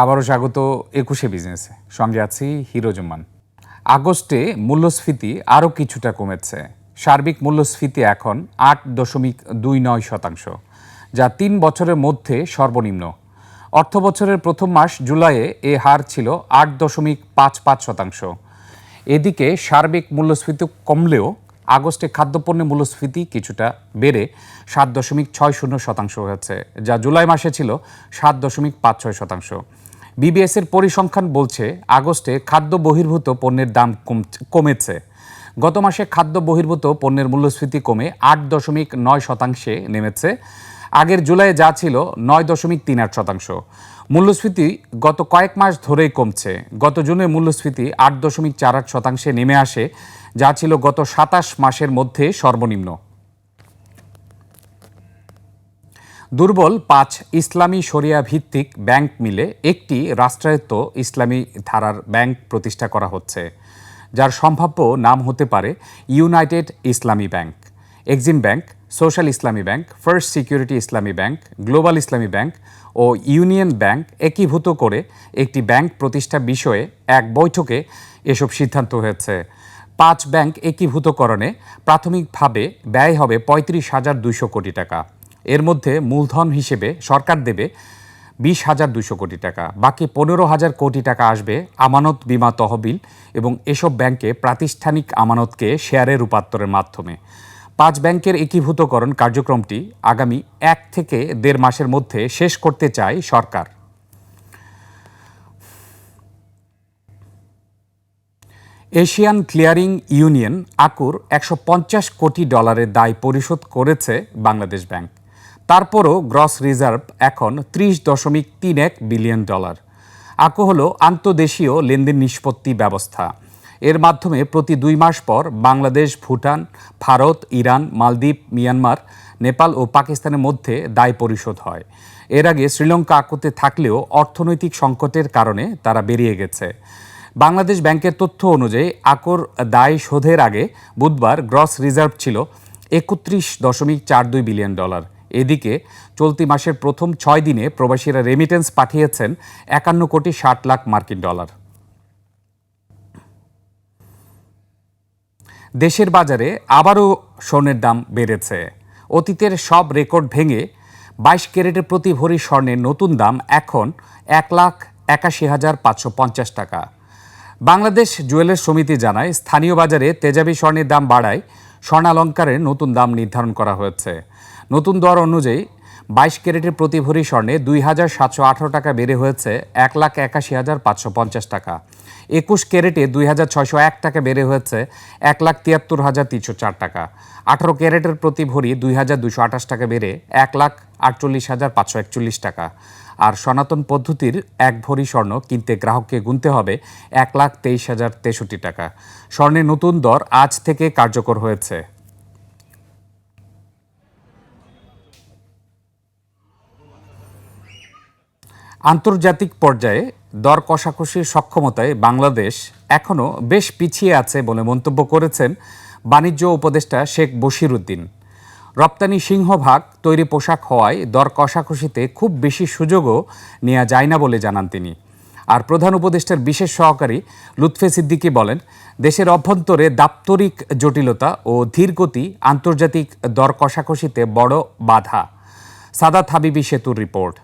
আবারও স্বাগত একুশে বিজনেসে। সঙ্গে আছি হিরোজমান আগস্টে মূল্যস্ফীতি আরও কিছুটা কমেছে। সার্বিক মূল্যস্ফীতি এখন আট দশমিক দুই নয় শতাংশ, যা তিন বছরের মধ্যে সর্বনিম্ন। অর্থ বছরের প্রথম মাস জুলাইয়ে এ হার ছিল আট দশমিক পাঁচ পাঁচ শতাংশ। এদিকে সার্বিক মূল্যস্ফীতি কমলেও আগস্টে খাদ্যপণ্যের মূল্যস্ফীতি কিছুটা বেড়ে সাত দশমিক ছয় শূন্য শতাংশ হয়েছে, যা জুলাই মাসে ছিল সাত দশমিক পাঁচ ছয় শতাংশ। বিবিএসের পরিসংখ্যান বলছে, আগস্টে খাদ্য বহির্ভূত পণ্যের দাম কম- কমেছে। গত মাসে খাদ্য বহির্ভূত পণ্যের মূল্যস্ফীতি কমে আট দশমিক নয় শতাংশে নেমেছে। আগের জুলাইয়ে যা ছিল নয় দশমিক তিন আট শতাংশ। মূল্যস্ফীতি গত কয়েক মাস ধরেই কমছে। গত জুনে মূল্যস্ফীতি আট দশমিক চার আট শতাংশে নেমে আসে, যা ছিল গত সাতাশ মাসের মধ্যে সর্বনিম্ন। দুর্বল পাঁচ ইসলামী শরিয়া ভিত্তিক ব্যাংক মিলে একটি রাষ্ট্রায়ত্ত ইসলামী ধারার ব্যাংক প্রতিষ্ঠা করা হচ্ছে, যার সম্ভাব্য নাম হতে পারে united Islami bank, Exim bank, social Islami bank, first security Islami bank, global Islami bank ও ইউনিয়ন ব্যাংক একীভূত করে একটি ব্যাংক প্রতিষ্ঠা বিষয়ে এক বৈঠকে এসব সিদ্ধান্ত হয়েছে। পাঁচ ব্যাংক একীভূতকরণে প্রাথমিকভাবে ব্যয় হবে পঁয়ত্রিশ হাজার দুইশো কোটি টাকা। এর মধ্যে মূলধন হিসেবে সরকার দেবে বিশ হাজার দুশো কোটি টাকা, বাকি পনেরো হাজার কোটি টাকা আসবে আমানত বিমা তহবিল এবং এসব ব্যাংকে প্রাতিষ্ঠানিক আমানতকে শেয়ারে রূপান্তরের মাধ্যমে। পাঁচ ব্যাংকের একীভূতকরণ কার্যক্রমটি আগামী এক থেকে দেড় মাসের মধ্যে শেষ করতে চায় সরকার। এশিয়ান ক্লিয়ারিং ইউনিয়ন আকুর একশো পঞ্চাশ কোটি ডলারের দায় পরিশোধ করেছে বাংলাদেশ ব্যাংক। তারপরও গ্রস রিজার্ভ এখন ত্রিশ দশমিক তিন এক বিলিয়ন ডলার। আকু হল আন্তদেশীয় লেনদেন নিষ্পত্তি ব্যবস্থা। এর মাধ্যমে প্রতি দুই মাস পর বাংলাদেশ, ভুটান, ভারত, ইরান, মালদ্বীপ, মিয়ানমার, নেপাল ও পাকিস্তানের মধ্যে দায় পরিশোধ হয়। এর আগে শ্রীলঙ্কা আকুতে থাকলেও অর্থনৈতিক সংকটের কারণে তারা বেরিয়ে গেছে। বাংলাদেশ ব্যাংকের তথ্য অনুযায়ী আকর দায় শোধের আগে বুধবার গ্রস রিজার্ভ ছিল একত্রিশ দশমিক চার দুই বিলিয়ন ডলার। এদিকে চলতি মাসের প্রথম ছয় দিনে প্রবাসীরা রেমিটেন্স পাঠিয়েছেন একান্ন কোটি ষাট লাখ মার্কিন ডলার। দেশের বাজারে আবারও স্বর্ণের দাম বেড়েছে। অতীতের সব রেকর্ড ভেঙে বাইশ ক্যারেটের প্রতি ভরি স্বর্ণের নতুন দাম এখন এক লাখ একাশি হাজার পাঁচশো পঞ্চাশ টাকা। বাংলাদেশ জুয়েলার্স সমিতি জানায়, স্থানীয় বাজারে তেজাবি স্বর্ণের দাম বাড়ায় স্বর্ণালঙ্কারের নতুন দাম নির্ধারণ করা হয়েছে। নতুন দর অনুযায়ী বাইশ ক্যারেটের প্রতি ভরি স্বর্ণে দুই হাজার সাতশো আঠারো টাকা বেড়ে হয়েছে এক লাখ একাশি হাজার পাঁচশো পঞ্চাশ টাকা। একুশ ক্যারেটে দুই হাজার ছয়শো এক টাকা বেড়ে হয়েছে এক লাখ তিয়াত্তর হাজার তিনশো চার টাকা। আঠারো ক্যারেটের প্রতি ভরি দুই হাজার দুশো আঠাশ টাকা বেড়ে এক লাখ আটচল্লিশ হাজার পাঁচশো একচল্লিশ টাকা। আর সনাতন পদ্ধতির এক ভরি স্বর্ণ কিনতে গ্রাহককে গুনতে হবে এক লাখ তেইশ হাজার তেষট্টি টাকা। স্বর্ণের নতুন দর আজ থেকে কার্যকর হয়েছে। আন্তর্জাতিক পর্যায়ে দর কষাকষির সক্ষমতায় বাংলাদেশ এখনও বেশ পিছিয়ে আছে বলে মন্তব্য করেছেন বাণিজ্য উপদেষ্টা শেখ বশির উদ্দিন রপ্তানি সিংহভাগ তৈরি পোশাক হওয়ায় দর কষাকষিতে খুব বেশি সুযোগও নেওয়া যায় না বলে জানান তিনি। আর প্রধান উপদেষ্টার বিশেষ সহকারী লুৎফে সিদ্দিকী বলেন, দেশের অভ্যন্তরে দাপ্তরিক জটিলতা ও ধীরগতি আন্তর্জাতিক দর কষাকষিতে বড় বাধা। সাদাত হাবিবি সেতুর রিপোর্ট।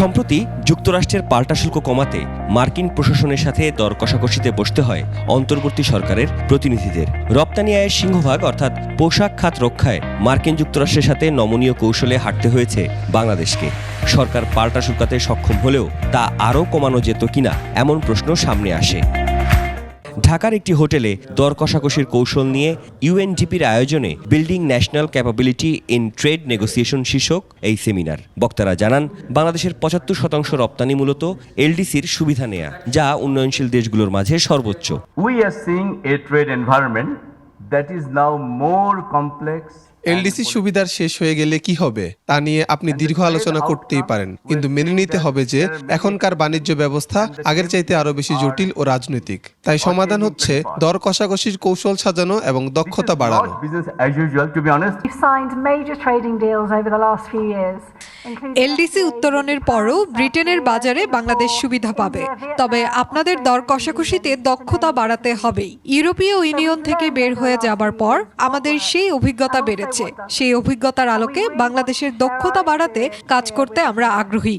সম্প্রতি যুক্তরাষ্ট্রের পাল্টা শুল্ক কমাতে মার্কিন প্রশাসনের সাথে দর কষাকষিতে বসতে হয় অন্তর্বর্তী সরকারের প্রতিনিধিদের। রপ্তানি আয়ের সিংহভাগ অর্থাৎ পোশাক খাত রক্ষায় মার্কিন যুক্তরাষ্ট্রের সাথে নমনীয় কৌশলে হাঁটতে হয়েছে বাংলাদেশকে। সরকার পাল্টা শুল্কাতে সক্ষম হলেও তা আরও কমানো যেত কিনা এমন প্রশ্ন সামনে আসে। ঢাকার একটি হোটেলে দর কষাকষির কৌশল নিয়ে ইউএনডিপির আয়োজনে building national capability in trade negotiation শীর্ষক এই সেমিনার। বক্তারা জানান, বাংলাদেশের পঁচাত্তর শতাংশ রপ্তানি মূলত এলডিসির সুবিধা নেয়া, যা উন্নয়নশীল দেশগুলোর মাঝে সর্বোচ্চ। We are seeing a trade environment that is now more complex LDC সুবিধার শেষ হয়ে গেলে কি হবে? তা নিয়ে আপনি দীর্ঘ আলোচনা করতেই পারেন। কিন্তু মেনে নিতে হবে যে এখনকার বাণিজ্য ব্যবস্থা আগের চাইতে আরও বেশি জটিল ও রাজনৈতিক। তাই সমাধান হচ্ছে দর কষাকষির কৌশল সাজানো এবং দক্ষতা বাড়ানো। এলডিসি উত্তরণের পরও ব্রিটেনের বাজারে বাংলাদেশ সুবিধা পাবে। তবে আপনাদের দর কষাকষিতে দক্ষতা বাড়াতে হবেই। ইউরোপীয় ইউনিয়ন থেকে বের হয়ে যাবার পর আমাদের সেই অভিজ্ঞতা বেড়েছে। সেই অভিজ্ঞতার আলোকে বাংলাদেশের দক্ষতা বাড়াতে কাজ করতে আমরা আগ্রহী।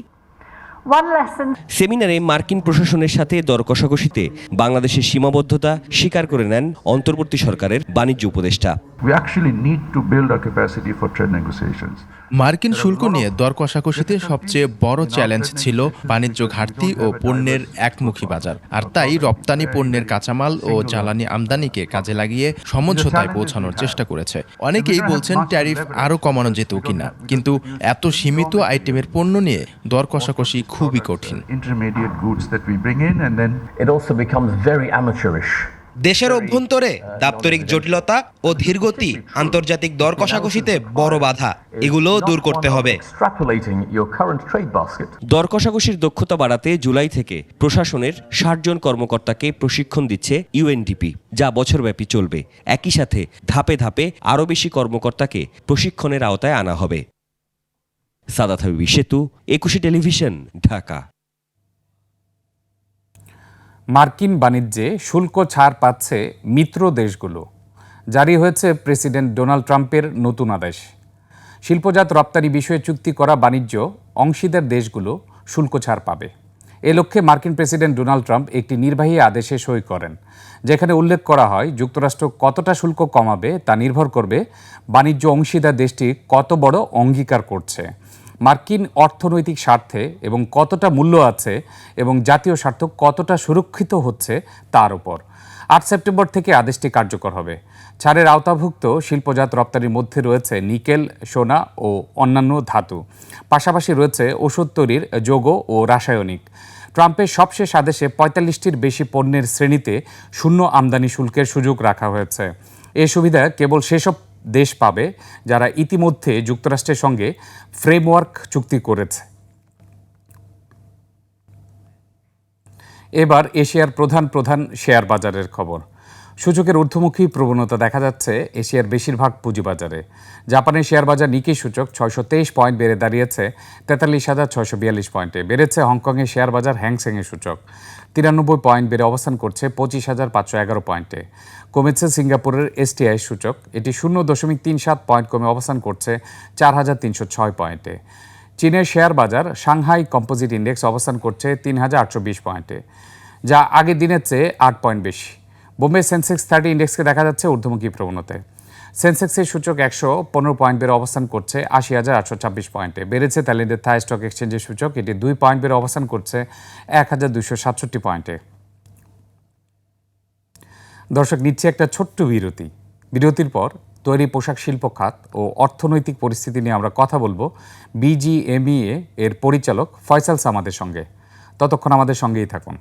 সেমিনারে মার্কিন প্রশাসনের সাথে দর কষাকষিতে বাংলাদেশের সীমাবদ্ধতা স্বীকার করে নেন অন্তর্বর্তী সরকারের বাণিজ্য উপদেষ্টা। We actually need to build our capacity for trade negotiations. মার্কিন শুল্ক নিয়ে দর কষাকষিতে সবচেয়ে বড় চ্যালেঞ্জ ছিল বাণিজ্য ঘাটতি ও পণ্যের একমুখী বাজার আর তাই রপ্তানি পণ্যের কাঁচামাল ও জ্বালানি আমদানিকে কাজে লাগিয়ে সমঝোতায় পৌঁছানোর চেষ্টা করেছে অনেকেই বলছেন ট্যারিফ আরও কমানো যেত কিনা কিন্তু এত সীমিত আইটেমের পণ্য নিয়ে দর কষাকষি খুবই কঠিন Intermediate goods that we bring in and then It also becomes very amateurish. দেশের অভ্যন্তরে দাপ্তরিক জটিলতা ও ধীরগতি আন্তর্জাতিক দর কষাকষিতে বড় বাধা এগুলো দূর করতে হবে. দর কষাকষির দক্ষতা বাড়াতে জুলাই থেকে প্রশাসনের ষাট জন কর্মকর্তাকে প্রশিক্ষণ দিচ্ছে ইউএনডিপি যা বছরব্যাপী চলবে। একই সাথে ধাপে ধাপে আরও বেশি কর্মকর্তাকে প্রশিক্ষণের আওতায় আনা হবে। সাদাত হাবিবি সেতু একুশে টেলিভিশন ঢাকা। মার্কিন বাণিজ্যে শুল্ক ছাড় পাচ্ছে মিত্র দেশগুলো। জারি হয়েছে প্রেসিডেন্ট ডোনাল্ড ট্রাম্পের নতুন আদেশ। শিল্পজাত রপ্তানি বিষয়ে চুক্তি করা বাণিজ্য অংশীদার দেশগুলো শুল্ক ছাড় পাবে। এ লক্ষ্যে মার্কিন প্রেসিডেন্ট ডোনাল্ড ট্রাম্প একটি নির্বাহী আদেশে সই করেন, যেখানে উল্লেখ করা হয় যুক্তরাষ্ট্র কতটা শুল্ক কমাবে তা নির্ভর করবে বাণিজ্য অংশীদার দেশটি কত বড় অঙ্গীকার করছে। মার্কিন অর্থনৈতিক স্বার্থে এবং কতটা মূল্য আছে এবং জাতীয় স্বার্থ কতটা সুরক্ষিত হচ্ছে তার উপর। আট সেপ্টেম্বর থেকে আদেশটি কার্যকর হবে। ছাড়ের আওতাভুক্ত শিল্পজাত রপ্তানির মধ্যে রয়েছে নিকেল, সোনা ও অন্যান্য ধাতু। পাশাপাশি রয়েছে ওষুধ তৈরির যৌগ ও রাসায়নিক। ট্রাম্পের সবশেষ আদেশে পঁয়তাল্লিশটির বেশি পণ্যের শ্রেণীতে শূন্য আমদানি শুল্কের সুযোগ রাখা হয়েছে। এ সুবিধা কেবল সেসব দেশ পাবে, যারা ইতিমধ্যে যুক্তরাষ্ট্রের সঙ্গে ফ্রেমওয়ার্ক চুক্তি করেছে। এবার এশিয়ার প্রধান প্রধান শেয়ার বাজারের খবর। সূচকের ঊর্ধ্বমুখী প্রবণতা দেখা যাচ্ছে এশিয়ার বেশিরভাগ পুঁজিবাজারে। জাপানের শেয়ার বাজার নিকি সূচক ছয়শো তেইশ পয়েন্ট বেড়ে দাঁড়িয়েছে তেতাল্লিশ হাজার ছয়শো বিয়াল্লিশ পয়েন্টে। বেড়েছে হংকংয়ের শেয়ার বাজার হ্যাংসেংয়ের সূচক। তিরানব্বই পয়েন্ট বেড়ে অবস্থান করছে পঁচিশ হাজার পাঁচশো এগারো পয়েন্টে। কমেছে সিঙ্গাপুরের এসটিআই সূচক। এটি শূন্য দশমিক তিন সাত পয়েন্ট কমে অবস্থান করছে চার হাজার তিনশো ছয় পয়েন্টে। চীনের শেয়ার বাজার সাংহাই কম্পোজিট ইন্ডেক্স অবস্থান করছে তিন হাজার আটশো বিশ পয়েন্টে, যা আগের দিনের চেয়ে আট পয়েন্ট বেশি। বোম্বে সেন্সেক্স থার্টি ইন্ডেক্সকে দেখা যাচ্ছে ঊর্ধ্বমুখী প্রবণতায়। সেন্সেক্সের সূচক একশো পনেরো পয়েন্ট বেড়ে অবস্থান করছে আশি হাজার আটশো ছাব্বিশ পয়েন্টে। বেড়েছে থাইল্যান্ডের থাই স্টক এক্সচেঞ্জের সূচক, এটি দুই পয়েন্ট বেড়ে অবস্থান করছে এক হাজার দুশো সাতষট্টি পয়েন্টে। দর্শক, নিচ্ছে একটা ছোট্ট বিরতি। বিরতির পর তৈরি পোশাক শিল্প খাত ও অর্থনৈতিক পরিস্থিতি নিয়ে আমরা কথা বলব বিজিএমইএ এর পরিচালক ফয়সাল সামাদের সঙ্গে। ততক্ষণ আমাদের সঙ্গেই থাকুন।